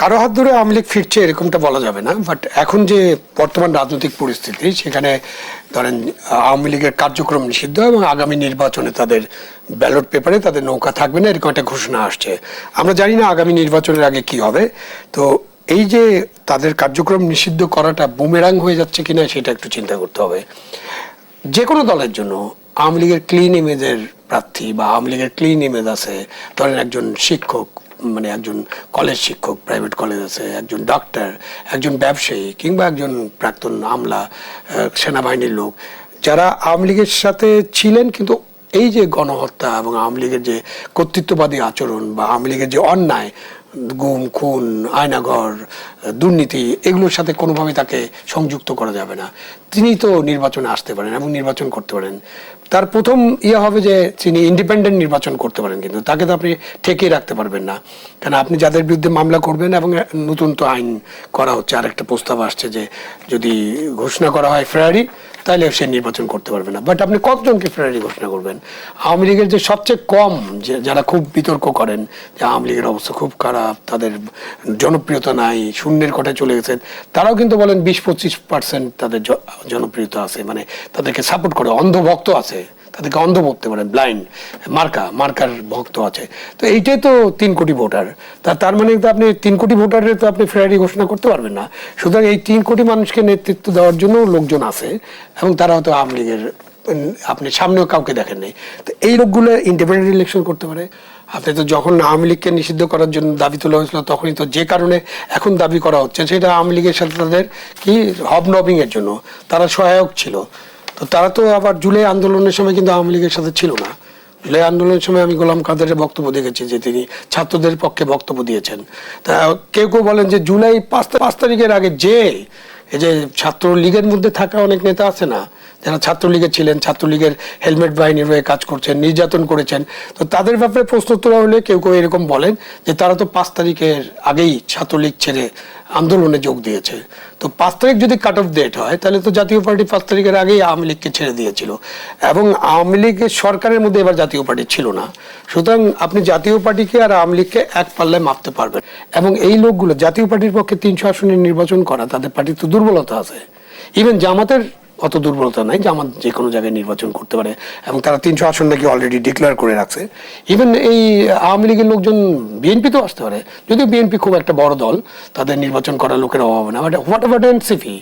কারও হাত ধরে আওয়ামী লীগ ফিরছে এরকমটা বলা যাবে না বাট এখন যে বর্তমান রাজনৈতিক পরিস্থিতি, সেখানে ধরেন আওয়ামী লীগের কার্যক্রম নিষিদ্ধ এবং আগামী নির্বাচনে তাদের ব্যালট পেপারে তাদের নৌকা থাকবে না, এরকম একটা ঘোষণা আসছে। আমরা জানি না আগামী নির্বাচনের আগে কি হবে। তো এই যে তাদের কার্যক্রম নিষিদ্ধ করাটা বুমেরাং হয়ে যাচ্ছে কিনা, সেটা একটু চিন্তা করতে হবে। যে কোনো দলের জন্য আওয়ামী লীগের ক্লিন ইমেজের প্রার্থী বা আওয়ামী লীগের ক্লিন ইমেজ আছে, ধরেন একজন শিক্ষক মানে একজন কলেজ শিক্ষক প্রাইভেট কলেজ আছে, একজন ডক্টর একজন ব্যবসায়ী কিংবা একজন প্রাক্তন আমলা সেনাবাহিনীর লোক। যারা আওয়ামী লীগের সাথে ছিলেন কিন্তু এই যে গণহত্যা এবং আওয়ামী লীগের যে কর্তৃত্ববাদী আচরণ বা আওয়ামী লীগের যে অন্যায়, গুম, খুন, আয়নাঘর, দুর্নীতি, এগুলোর সাথে কোনোভাবে তাকে সংযুক্ত করা যাবে না। তিনি তো নির্বাচনে আসতে পারেন এবং নির্বাচন করতে পারেন। তার প্রথম ইয়ে হবে যে তিনি ইন্ডিপেন্ডেন্ট নির্বাচন করতে পারেন কিন্তু তাকে তো আপনি ঠেকিয়ে রাখতে পারবেন না। কারণ আপনি যাদের বিরুদ্ধে মামলা করবেন এবং নতুন তো আইন করা হচ্ছে আর একটা প্রস্তাব আসছে যে যদি ঘোষণা করা হয় ফেরারি তাহলে সে নির্বাচন করতে পারবে না। বাট আপনি কতজনকে ফেরারি ঘোষণা করবেন? আওয়ামী লীগের যে সবচেয়ে কম যে যারা খুব বিতর্ক করেন, যে আওয়ামী লীগের অবস্থা খুব খারাপ, তাদের জনপ্রিয়তা নাই, শূন্যের কোঠায় চলে গেছেন, তারাও কিন্তু বলেন বিশ পঁচিশ পার্সেন্ট তাদের জনপ্রিয়তা আছে মানে তাদেরকে সাপোর্ট করে, অন্ধভক্ত আছে। তাদেরকে অন্ধ বলতে পারেন ব্লাইন্ড মার্কা, মার্কার ভক্ত আছে। তো এইটাই তো তিন কোটি ভোটার। তা তার মানে তো আপনি তিন কোটি ভোটারের তো আপনি ফেরারি ঘোষণা করতে পারবেন না। সুতরাং এই তিন কোটি মানুষকে নেতৃত্ব দেওয়ার জন্য লোকজন আছে এবং তারা হয়তো আওয়ামী লীগের আপনি সামনেও কাউকে দেখেন নাই। তো এই লোকগুলো ইন্ডিপেন্ডেন্ট ইলেকশন করতে পারে। আপনি তো যখন আওয়ামী লীগকে নিষিদ্ধ করার জন্য দাবি তোলা হয়েছিল, তখনই তো যে কারণে এখন দাবি করা হচ্ছে, সেটা আওয়ামী লীগের সাথে তাদের কি হবনবিং এর জন্য। তারা সহায়ক ছিল। তো তারা তো আবার জুলাই আন্দোলনের সময় কিন্তু আওয়ামী লীগের সাথে ছিল না। জুলাই আন্দোলনের সময় আমি গোলাম কাদেরের বক্তব্য দেখেছি যে তিনি ছাত্রদের পক্ষে বক্তব্য দিয়েছেন। তা কেউ কেউ বলেন যে জুলাই পাঁচ পাঁচ তারিখের আগে যে, এই যে ছাত্র লীগের মধ্যে থাকা অনেক নেতা আছে না? যারা ছাত্রলীগের ছিলেন, ছাত্রলীগের হেলমেট বাহিনীর হয়ে কাজ করছেন, নির্যাতন করেছেন, তো তাদের ব্যাপারে প্রশ্ন তোলা হলে কেউ কেউ এরকম বলেন যে তারা তো পাঁচ তারিখের আগেই ছাত্রলীগ ছেড়ে আন্দোলনে যোগ দিয়েছে। তো পাঁচ তারিখ যদি কাট অফ ডেট হয়, তাহলে তো জাতীয় পার্টি পাঁচ তারিখের আগেই আওয়ামী লীগকে ছেড়ে দিয়েছিল। এবং আওয়ামী লীগের সরকারের মধ্যে এবার জাতীয় পার্টি ছিল না। সুতরাং আপনি জাতীয় পার্টিকে আর আওয়ামী লীগকে এক পাল্লায় মাপতে পারবেন। এবং এই লোকগুলো, জাতীয় পার্টির পক্ষে তিনশো আসনে নির্বাচন করা, তাদের পার্টির তো দুর্বলতা আছে। ইভেন জামাতের অত দুর্বলতা নাই যে আমার যে কোনো জায়গায় নির্বাচন করতে পারে। এবং তারা তিনশো আসন নাকি অলরেডি ডিক্লেয়ার করে রাখছে। ইভেন এই আওয়ামী লীগের লোকজন বিএনপি তো আসতে পারে। যদিও বিএনপি খুব একটা বড় দল, তাদের নির্বাচন করার লোকের অভাব না what about NCP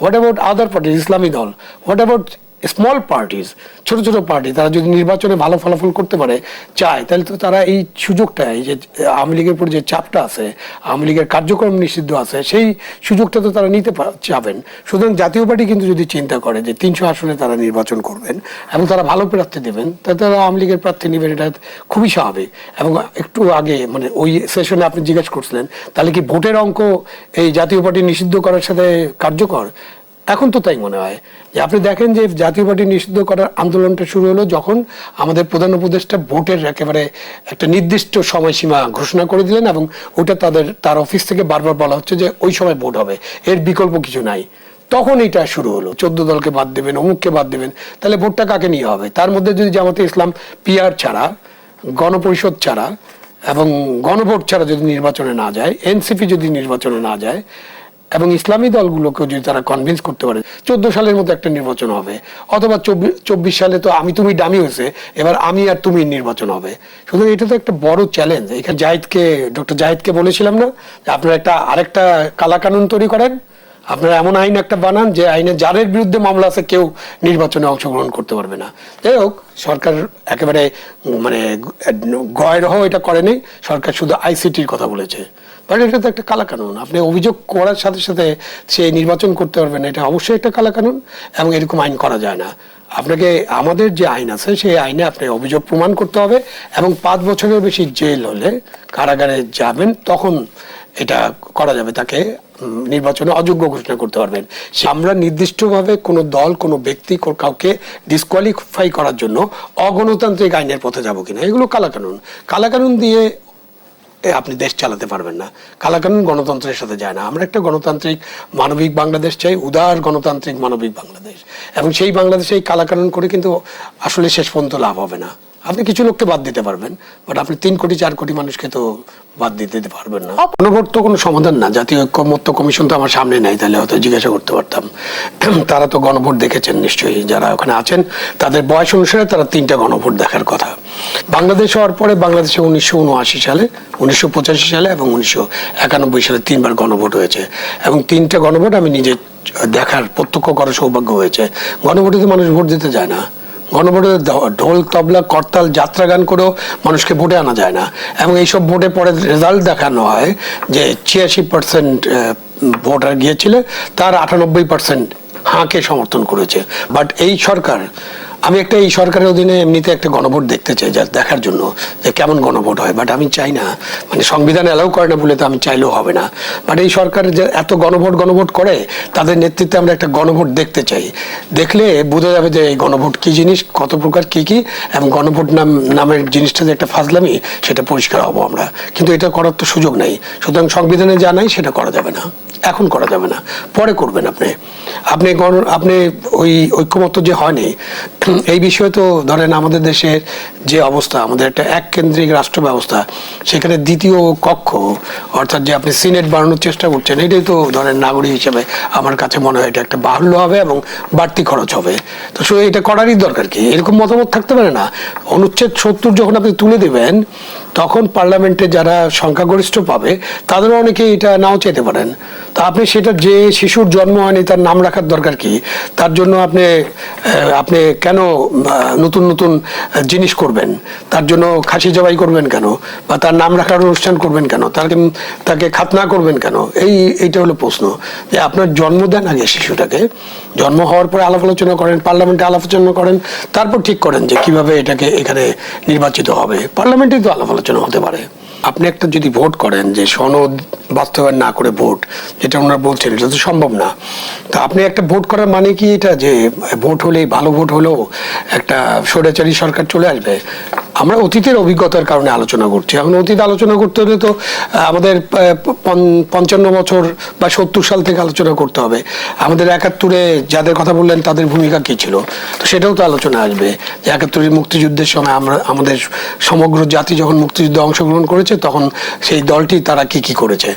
what about other party ইসলামী দল? হোয়াট অ্যাবাউট স্মল পার্টিস ছোট ছোট পার্টি তারা যদি নির্বাচনে ভালো ফলাফল করতে পারে, চায়, তাহলে তো তারা এই সুযোগটা, এই যে আওয়ামী লীগের উপর যে চাপটা আছে, আওয়ামী লীগের কার্যক্রম নিষিদ্ধ আছে, সেই সুযোগটা তো তারা নিতে চাবেন। সুতরাং জাতীয় পার্টি কিন্তু যদি চিন্তা করে যে তিনশো আসনে তারা নির্বাচন করবেন এবং তারা ভালো প্রার্থী দেবেন তাহলে তারা আওয়ামী লীগের প্রার্থী নেবেন, এটা খুবই স্বাভাবিক। এবং একটু আগে মানে ওই সেশনে আপনি জিজ্ঞেস করছিলেন, তাহলে কি ভোটের অঙ্ক এই জাতীয় পার্টি নিষিদ্ধ করার সাথে কার্যকর? এখন তো তাই মনে হয়। যে আপনি দেখেন যে জাতীয় পার্টি নিষিদ্ধ করার আন্দোলনটা শুরু হলো যখন আমাদের প্রধান উপদেষ্টা ভোটের একেবারে একটা নির্দিষ্ট সময়সীমা ঘোষণা করে দিলেন এবং ওটা তাদের, তার অফিস থেকে বারবার বলা হচ্ছে যে ওই সময় ভোট হবে। এর বিকল্প কিছু নাই। তখন এটা শুরু হলো। চোদ্দ দলকে বাদ দেবেন, অমুককে বাদ দেবেন। তাহলে ভোটটা কাকে নিয়ে হবে? তার মধ্যে যদি জামাতে ইসলাম পিআর ছাড়া, গণপরিষদ ছাড়া এবং গণভোট ছাড়া যদি নির্বাচনে না যায় এনসিপি যদি নির্বাচনে না যায় এবং ইসলামী দলগুলোকে যদি তারা কনভিন্স করতে পারে, চোদ্দ সালের মধ্যে একটা নির্বাচন হবে, অথবা চব্বিশ সালে তো আমি তুমি দামি হয়েছে, এবার আমি আর তুমি নির্বাচন হবে। সুতরাং এটা তো একটা বড় চ্যালেঞ্জ এখানে জাহিদকে ডক্টর জাহিদকে বলেছিলাম না যে আপনারা একটা আরেকটা কালা কানুন তৈরি করেন। আপনারা এমন আইন একটা বানান যে আইনে যাদের বিরুদ্ধে মামলা আছে কেউ নির্বাচনে অংশগ্রহণ করতে পারবে না। যাই হোক, সরকার একেবারে মানে গয়রহ এটা করেনি, সরকার শুধু আইসিটির কথা বলেছে। বাট এটা তো একটা কালা কানুন আপনি অভিযোগ করার সাথে সাথে সে নির্বাচন করতে পারবেন এটা অবশ্যই একটা কালা কানুন এবং এরকম আইন করা যায় না। আপনাকে, আমাদের যে আইন আছে, সেই আইনে আপনি অভিযোগ প্রমাণ করতে হবে এবং পাঁচ বছরের বেশি জেল হলে কারাগারে যাবেন, তখন এটা করা যাবে, তাকে নির্বাচনে অযোগ্য ঘোষণা করতে পারবেন। আমরা নির্দিষ্টভাবে কোনো দল, কোনো ব্যক্তি কাউকে ডিসকোয়ালিফাই করার জন্য অগণতান্ত্রিক আইনের পথে যাব কিনা, এগুলো কালাকানুন। কালাকানুন দিয়ে আপনি দেশ চালাতে পারবেন না। কালাকানুন গণতন্ত্রের সাথে যায় না। আমরা একটা গণতান্ত্রিক মানবিক বাংলাদেশ চাই, উদার গণতান্ত্রিক মানবিক বাংলাদেশ। এবং সেই বাংলাদেশে এই কালাকানুন করে কিন্তু আসলে শেষ পর্যন্ত লাভ হবে না। আপনি কিছু লোককে বাদ দিতে পারবেন বাট আপনি তিন কোটি চার কোটি মানুষকে তো বাদ দিতে দিতে পারবেন না। গণভোট তো কোনো সমাধান না। জাতীয় ঐক্যমত্য কমিশন তো আমার সামনে নাই তাহলে হয়তো জিজ্ঞাসা করতে পারতাম। তারা তো গণভোট দেখেছেন নিশ্চয়ই। যারা ওখানে আছেন তাদের বয়স অনুসারে তারা তিনটা গণভোট দেখার কথা। বাংলাদেশ হওয়ার পরে বাংলাদেশে উনিশশো উনআশি সালে উনিশশো পঁচাশি সালে এবং উনিশশো একানব্বই সালে তিনবার গণভোট হয়েছে। এবং তিনটা গণভোট আমি নিজে দেখার প্রত্যক্ষ করার সৌভাগ্য হয়েছে। গণভোটে তো মানুষ ভোট দিতে যায় না। গণভোটে ঢোল, তবলা, করতাল, যাত্রা গান করেও মানুষকে ভোটে আনা যায় না। এবং এইসব ভোটে পরে রেজাল্ট দেখানো হয় যে ছিয়াশি পার্সেন্ট ভোটার গিয়েছিল, তার আটানব্বই পার্সেন্ট হাঁকে সমর্থন করেছে। বাট এই সরকার আমি একটা এই সরকারের অধীনে এমনিতে একটা গণভোট দেখতে চাই, যা দেখার জন্য যে কেমন গণভোট হয়। বাট আমি চাই না মানে সংবিধান অ্যালাউ করে না বলে তো আমি চাইলেও হবে না। বাট এই সরকার যে এত গণভোট গণভোট করে, তাদের নেতৃত্বে আমরা একটা গণভোট দেখতে চাই। দেখলে বোঝা যাবে যে এই গণভোট কি জিনিস, কত প্রকার কি কি, এবং গণভোট নাম, নামের জিনিসটা যে একটা ফাজলামি, সেটা পরিষ্কার হব আমরা। কিন্তু এটা করার তো সুযোগ নাই। সুতরাং সংবিধানে যা নাই, সেটা করা যাবে না। এখন করা যাবে না, পরে করবেন আপনি। আপনি আপনি ওই ঐক্যমত্য যে হয়নি, এই বিষয়ে তো ধরেন আমাদের দেশের যে অবস্থা, আমাদের একটা এক কেন্দ্রিক রাষ্ট্র ব্যবস্থা, সেখানে দ্বিতীয় কক্ষ, অর্থাৎ যে আপনি সিনেট বাড়ানোর চেষ্টা করছেন, এটাই তো ধরেন নাগরিক হিসেবে আমার কাছে মনে হয় এটা একটা বাহুল্য হবে এবং বাড়তি খরচ হবে। তো শুধু এটা করারই দরকার কি? এরকম মতামত থাকতে পারে না। অনুচ্ছেদ সত্তর যখন আপনি তুলে দেবেন তখন পার্লামেন্টে যারা সংখ্যাগরিষ্ঠ পাবে, তাদেরও অনেকে এটা নাও চেতে পারেন। তা আপনি সেটা যে শিশুর জন্ম হয়নি তার নাম রাখার দরকার কি? তার জন্য আপনি আপনি কেন নতুন নতুন জিনিস করবেন? তার জন্য খাসি জবাই করবেন কেন? বা তার নাম রাখার অনুষ্ঠান করবেন কেন? তাকে তাকে খাতনা করবেন কেন? এই, এইটা হলো প্রশ্ন। যে আপনার জন্ম দেন আগে শিশুটাকে, জন্ম হওয়ার পরে আলাপ আলোচনা করেন, পার্লামেন্টে আলাপ আলোচনা করেন, তারপর ঠিক করেন যে কীভাবে এটাকে এখানে নির্বাচিত হবে। পার্লামেন্টেই তো আলাপ আলোচনা হতে পারে। আপনি একটা যদি ভোট করেন যে সনদ বাস্তবায়ন না করে ভোট যেটা ওনারা বলছেন, এটা তো সম্ভব না। তা আপনি একটা ভোট করার মানে কি এটা? যে ভোট হলেই, ভালো ভোট হলেও একটা স্বৈরাচারী সরকার চলে আসবে। আমরা অতীতের অভিজ্ঞতার কারণে আলোচনা করছি। এখন অতীত আলোচনা করতে হলে তো আমাদের পঞ্চান্ন বছর বা সত্তর সাল থেকে আলোচনা করতে হবে। আমাদের একাত্তরে যাদের কথা বললেন তাদের ভূমিকা কি ছিল? তো সেটাও তো আলোচনা আসবে। যে একাত্তরের মুক্তিযুদ্ধের সময় আমরা, আমাদের সমগ্র জাতি যখন মুক্তিযুদ্ধে অংশগ্রহণ করেছে, তখন সেই দলটি তারা কি কি করেছে?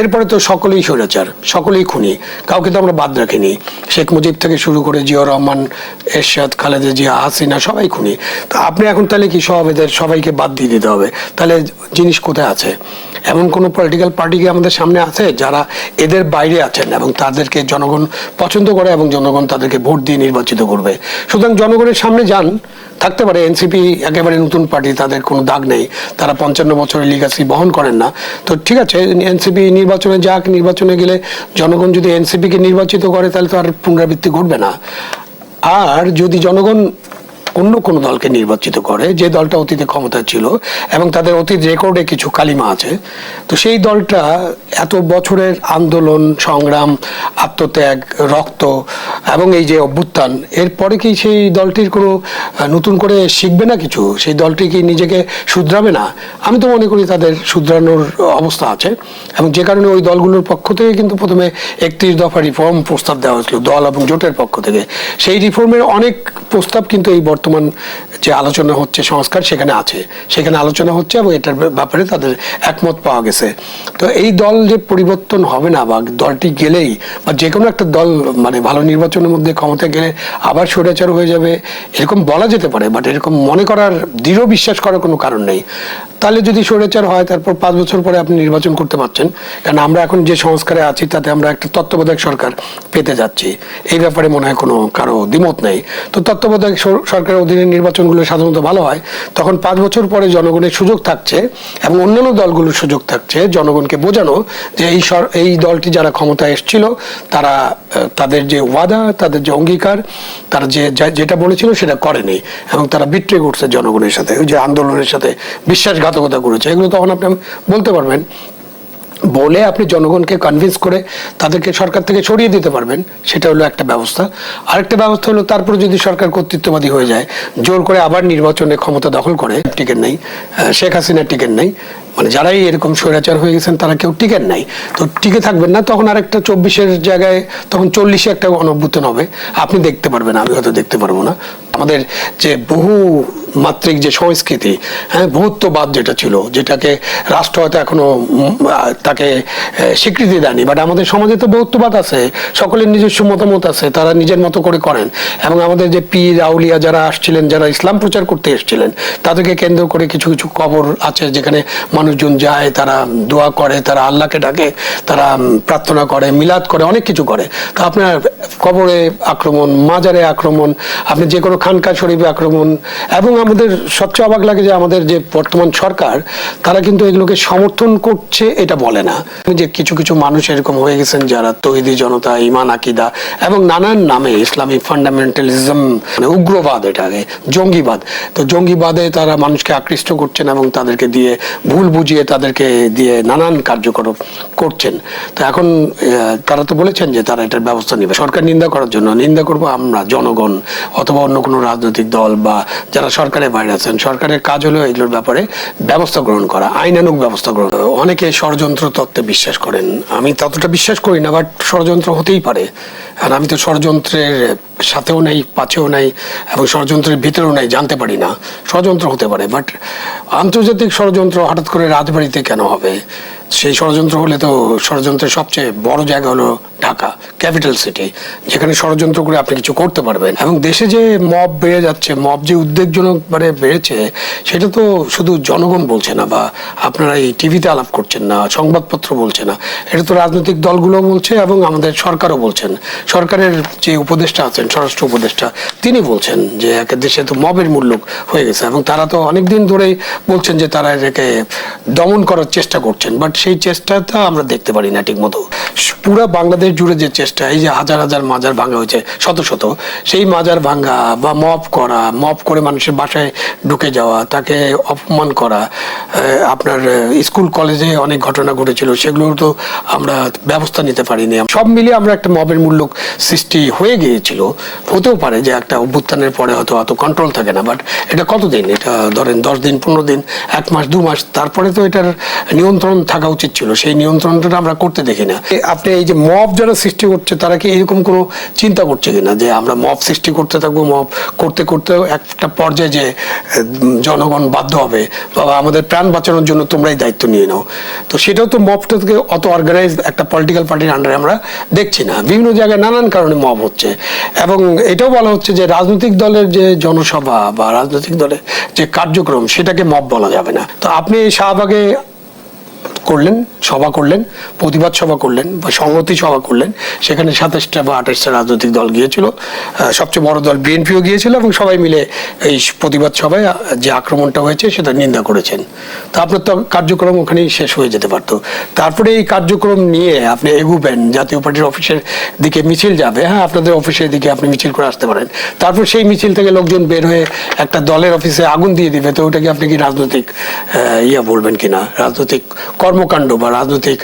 এরপরে তো সকলেই স্বৈরাচার, সকলেই খুনি। কাউকে তো আমরা বাদ রাখিনি। শেখ মুজিব থেকে শুরু করে জিয়াউর রহমান, এরশাদ, খালেদা জিয়া, হাসিনা সবাই খুনি। তো আপনি এখন তাহলে কি সব এদের সবাইকে বাদ দিয়ে দিতে হবে। তাহলে জিনিস কোথায় আছে? এমন কোনো পলিটিক্যাল পার্টি কি আমাদের সামনে আছে যারা এদের বাইরে আছেন এবং তাদেরকে জনগণ পছন্দ করে এবং জনগণ তাদেরকে ভোট দিয়ে নির্বাচিত করবে? সুতরাং জনগণের সামনে যান, থাকতে পারে এনসিপি একেবারে নতুন পার্টি তাদের কোনো দাগ নেই। তারা পঞ্চান্ন বছরের লিগাসি বহন করেন না। তো ঠিক আছে এনসিপি নির্বাচনে যাক, নির্বাচনে গেলে জনগণ যদি এনসিপিকে নির্বাচিত করে তাহলে তো আর পুনরাবৃত্তি ঘটবে না। আর যদি জনগণ অন্য কোনো দলকে নির্বাচিত করে, যে দলটা অতীতে ক্ষমতা ছিল এবং তাদের অতীত রেকর্ডে কিছু কালিমা আছে, তো সেই দলটা এত বছরের আন্দোলন, সংগ্রাম, আত্মত্যাগ, রক্ত এবং এই যে অভ্যুত্থান, এরপরে কি সেই দলটির কোনো নতুন করে শিখবে না কিছু? সেই দলটি কি নিজেকে শুধরাবে না? আমি তো মনে করি তাদের শুধরানোর অবস্থা আছে এবং যে কারণে ওই দলগুলোর পক্ষ থেকে কিন্তু প্রথমে একত্রিশ দফা রিফর্ম প্রস্তাব দেওয়া হয়েছিল, দল এবং জোটের পক্ষ থেকে। সেই রিফর্মের অনেক প্রস্তাব কিন্তু এই বর্তমান যে আলোচনা হচ্ছে, সংস্কার সেখানে আছে। সেখানে আলোচনা হচ্ছে এবং এটার ব্যাপারে তাদের একমত পাওয়া গেছে। তো এই দল যে পরিবর্তন হবে না বা দলটি গেলেই বা যে কোনো একটা দল মানে ভালো নির্বাচনের মধ্যে ক্ষমতা গেলে আবার স্বৈরাচার হয়ে যাবে, এরকম বলা যেতে পারে বাট এরকম মনে করার দৃঢ় বিশ্বাস করার কোনো কারণ নেই। তাহলে যদি স্বৈরাচার হয়, তারপর পাঁচ বছর পরে আপনি নির্বাচন করতে পারছেন, কারণ আমরা এখন যে সংস্কারে আছি, তাতে আমরা একটা তত্ত্বাবধায়ক সরকার পেতে যাচ্ছি। এই ব্যাপারে মনে হয় কোনো কারও দ্বিমত নেই। তো তত্ত্বাবধায়ক সর- সরকারের অধীনে নির্বাচনগুলো সাধারণত ভালো হয়, তখন পাঁচ বছর পরে জনগণের সুযোগ থাকছে এবং অন্যান্য দলগুলোর সুযোগ থাকছে জনগণকে বোঝানো যে এই এই দলটি যারা ক্ষমতায় এসেছিল, তারা তাদের যে ওয়াদা, তাদের যে অঙ্গীকার, তারা যে, যেটা বলেছিল সেটা করেনি এবং তারা বিট্রে করছে জনগণের সাথে, ওই যে আন্দোলনের সাথে বিশ্বাসঘাতকতা করেছে। এগুলো তখন আপনি বলতে পারবেন বলে আপনি জনগণকে কনভিন্স করে তাদেরকে সরকার থেকে সরিয়ে দিতে পারবেন, সেটা হলো একটা ব্যবস্থা। আরেকটা ব্যবস্থা হলো, তারপর যদি সরকার কর্তৃত্ববাদী হয়ে যায়, জোর করে আবার নির্বাচনে ক্ষমতা দখল করে, টিকেট নেই। শেখ হাসিনার টিকেট নেই। মানে যারাই এরকম স্বৈরাচার হয়ে গেছেন, তারা কেউ টিকেট নাই। তো টিকে থাকবেন না, তখন আরেকটা চব্বিশের জায়গায়, তখন চল্লিশে একটা অনুভূতন হবে। আপনি দেখতে পারবেন, আমি হয়তো দেখতে পারব না। আমাদের যে বহু মাত্রিক যে সংস্কৃতি হ্যাঁ বহুত্ববাদ যেটা ছিল, যেটাকে রাষ্ট্র হয়তো এখনও তাকে স্বীকৃতি দেয়নি বাট আমাদের সমাজে তো বহুত্ববাদ আছে, সকলের নিজস্ব মতামত আছে, তারা নিজের মতো করে করেন, এবং আমাদের যে পীর, আউলিয়া যারা আসছিলেন, যারা ইসলাম প্রচার করতে এসেছিলেন, তাদেরকে কেন্দ্র করে কিছু কিছু কবর আছে, যেখানে মানুষজন যায়, তারা দোয়া করে, তারা আল্লাহকে ডাকে, তারা প্রার্থনা করে, মিলাদ করে, অনেক কিছু করে। তো আপনার কবরে আক্রমণ, মাজারে আক্রমণ, আপনি যে কোনো খানকা শরীফে আক্রমণ, এবং আমাদের সবচেয়ে অবাক লাগে যে আমাদের যে বর্তমান সরকার, তারা কিন্তু এগুলোকে সমর্থন করছে এটা বলে না। যে কিছু কিছু মানুষ এরকম হয়ে গেছেন যারা তৈরি জনতা ইমান আকিদা এবং নানান নামে ইসলামিক ফান্ডামেন্টালিজম মানে উগ্রবাদ এটাকে জঙ্গিবাদ। তো জঙ্গিবাদে তারা মানুষকে আকৃষ্ট করছেন এবং তাদেরকে দিয়ে ভুল বুঝিয়ে তাদেরকে দিয়ে নানান কার্যক্রম করছেন। তো এখন তারা তো বলেছেন যে তারা এটার ব্যবস্থা নেবে। সরকার নিন্দা করার জন্য। নিন্দা করব আমরা, জনগণ অথবা অন্য কোনো রাজনৈতিক দল বা যারা সরকারের বাইরে আছেন, সরকারের কাজ হলো এগুলোর ব্যাপারে ব্যবস্থা গ্রহণ করা আইনানুক ব্যবস্থা গ্রহণ। অনেকে ষড়যন্ত্র তত্ত্বে বিশ্বাস করেন। আমি ততটা বিশ্বাস করি না, বাট ষড়যন্ত্র হতেই পারে। আর আমি তো ষড়যন্ত্রের সাথেও নেই, পাছেও নেই এবং ষড়যন্ত্রের ভিতরেও নেই, জানতে পারি না। ষড়যন্ত্র হতে পারে বাট আন্তর্জাতিক ষড়যন্ত্র হঠাৎ করে রাজবাড়িতে কেন হবে? সেই ষড়যন্ত্র হলে তো ষড়যন্ত্রের সবচেয়ে বড় জায়গা হলো ঢাকা, ক্যাপিটাল সিটি, যেখানে ষড়যন্ত্র করে আপনি কিছু করতে পারবেন। এবং দেশে যে মব বেড়ে যাচ্ছে, মব যে উদ্বেগজনক মানে বেড়েছে, সেটা তো শুধু জনগণ বলছে না বা আপনারা এই টিভিতে আলাপ করছেন না, সংবাদপত্র বলছে না। এটা তো রাজনৈতিক দলগুলো বলছে এবং আমাদের সরকারও বলছেন। সরকারের যে উপদেষ্টা আছেন স্বরাষ্ট্র উপদেষ্টা, তিনি বলছেন যে এক দেশে তো মবের মূল্য হয়ে গেছে এবং তারা তো অনেকদিন ধরেই বলছেন যে তারা এটাকে দমন করার চেষ্টা করছেন বাট সেই চেষ্টাটা আমরা দেখতে পারি না ঠিক মতো পুরো বাংলাদেশ জুড়ে যে চেষ্টা, এই যে হাজার হাজার মাজার ভাঙা হয়েছে, শত শত, সেই মাজার ভাঙা বা মপ করা মপ করে মানুষের বাসায় ঢুকে যাওয়া, তাকে অপমান করা আপনার স্কুল, কলেজে অনেক ঘটনা ঘটেছিল সেগুলো তো আমরা ব্যবস্থা নিতে পারিনি। সব মিলিয়ে আমরা একটা মবের মূল্য সৃষ্টি হয়ে গিয়েছিল। হতেও পারে যে একটা অভ্যুত্থানের পরে হয়তো অত কন্ট্রোল থাকে না বাট এটা কতদিন? এটা ধরেন দশ দিন, পনেরো দিন, এক মাস, দু মাস, তারপরে তো এটার নিয়ন্ত্রণ থাকা উচিত ছিল। সেই নিয়ন্ত্রণটা আমরা করতে দেখি না। আপনি এই যে মব যারা সৃষ্টি করছে, তারা কি এরকম কোনো চিন্তা করছে কিনা যে আমরা মব সৃষ্টি করতে থাকব, মব করতে করতে একটা পর্যায়ে যে জনগণ বাধ্য হবে বাবা আমাদের প্রাণ বাঁচানোর জন্য তোমরাই দায়িত্ব নিয়ে নাও। তো সেটাও তো মবটা থেকে অত অর্গানাইজ একটা পলিটিক্যাল পার্টির আন্ডারে আমরা দেখছি না। বিভিন্ন জায়গায় নানান কারণে মব হচ্ছে। এবং এটাও বলা হচ্ছে যে রাজনৈতিক দলের যে জনসভা বা রাজনৈতিক দলের যে কার্যক্রম, সেটাকে মব বলা যাবে না। তো আপনি এই শাহবাগে করলেন, সভা করলেন, প্রতিবাদ সভা করলেন বা সংহতি সভা করলেন। সেখানে সাতাশটা বা আঠাশটা রাজনৈতিক দল গিয়েছিল। সবচেয়ে বড় দল বিএনপিও গিয়েছিল এবং সবাই মিলে এই প্রতিবাদ সভায় যে আক্রমণটা হয়েছে সেটা নিন্দা করেছেন। তো আপনার তো কার্যক্রম ওখানেই শেষ হয়ে যেতে পারতো। তারপরে এই কার্যক্রম নিয়ে আপনি এগুবেন, জাতীয় পার্টির অফিসের দিকে মিছিল যাবে। হ্যাঁ আপনাদের অফিসের দিকে আপনি মিছিল করে আসতে পারেন। তারপর সেই মিছিল থেকে লোকজন বের হয়ে একটা দলের অফিসে আগুন দিয়ে দিবে। তো ওটাকে আপনি কি রাজনৈতিক ইয়া বলবেন কিনা? রাজনৈতিক কর্মকাণ্ড বা রাজনৈতিক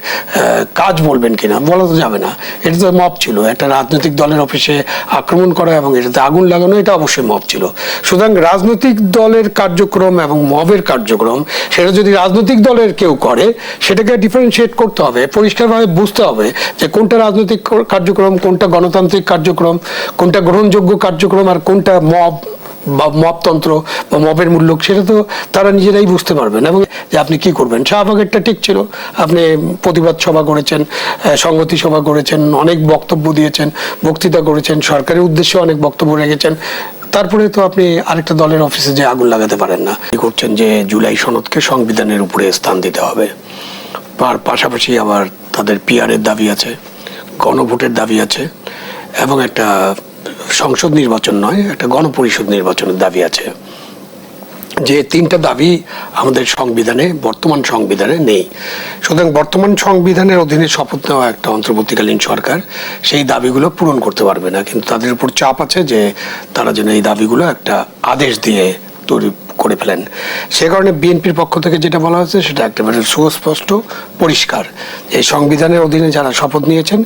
কাজ বলবেন কিনা, বলা তো যাবে না। এটা তো মব ছিল, একটা রাজনৈতিক দলের অফিসে আক্রমণ করা এবং এটাতে আগুন লাগানো, এটা অবশ্যই মব ছিল। সুতরাং রাজনৈতিক দলের কার্যক্রম এবং মবের কার্যক্রম, সেটা যদি রাজনৈতিক দলের কেউ করে, সেটাকে ডিফারেন্সিয়েট করতে হবে, পরিষ্কারভাবে বুঝতে হবে যে কোনটা রাজনৈতিক কার্যক্রম, কোনটা গণতান্ত্রিক কার্যক্রম, কোনটা গ্রহণযোগ্য কার্যক্রম আর কোনটা মব। বা মপতন্ত্র বা মপের মূল্য সেটা তো তারা নিজেরাই বুঝতে পারবেন। এবং যে আপনি কি করবেন? শাহবাগেরটা ঠিক ছিল। আপনি প্রতিবাদ সভা করেছেন সংগতি সভা করেছেন, অনেক বক্তব্য দিয়েছেন, বক্তৃতা করেছেন, সরকারের উদ্দেশ্যে অনেক বক্তব্য রেখেছেন। তারপরে তো আপনি আরেকটা দলের অফিসে যে আগুন লাগাতে পারেন না। করছেন যে জুলাই সনদকে সংবিধানের উপরে স্থান দিতে হবে। আর পাশাপাশি আবার তাদের পিআরের দাবি আছে, গণভোটের দাবি আছে, এবং একটা সংসদ নির্বাচন নয়, একটা গণপরিষদ নির্বাচনের দাবি আছে। যে তিনটা দাবি আমাদের সংবিধানে, বর্তমান সংবিধানে নেই। সুতরাং বর্তমান সংবিধানের অধীনে শপথ নেওয়া একটা অন্তর্বর্তীকালীন সরকার, সেই দাবিগুলো পূরণ করতে পারবে না। কিন্তু তাদের উপর চাপ আছে যে তারা যেন এই দাবিগুলো একটা আদেশ দিয়ে তৈরি করে ফেলেন। সে কারণে বিএনপির পক্ষ থেকে যেটা বলা হয়েছে সেটা একেবারে সুস্পষ্ট, পরিষ্কার। এই সংবিধানের অধীনে যারা শপথ নিয়েছেন,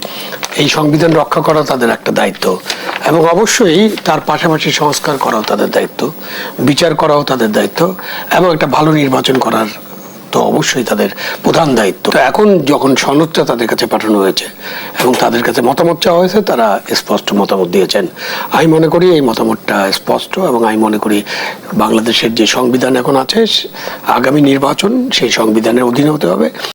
এই সংবিধান রক্ষা করা তাদের একটা দায়িত্ব। এবং অবশ্যই তার পাশাপাশি সংস্কার করাও তাদের দায়িত্ব, বিচার করাও তাদের দায়িত্ব, এবং একটা ভালো নির্বাচন করার তো অবশ্যই তাদের প্রধান দায়িত্ব। তো এখন যখন সনদটা তাদের কাছে পাঠানো হয়েছে এবং তাদের কাছে মতামত চাওয়া হয়েছে, তারা স্পষ্ট মতামত দিয়েছেন। আমি মনে করি এই মতামতটা স্পষ্ট এবং আমি মনে করি বাংলাদেশের যে সংবিধান এখন আছে, আগামী নির্বাচন সেই সংবিধানের অধীনে হতে হবে।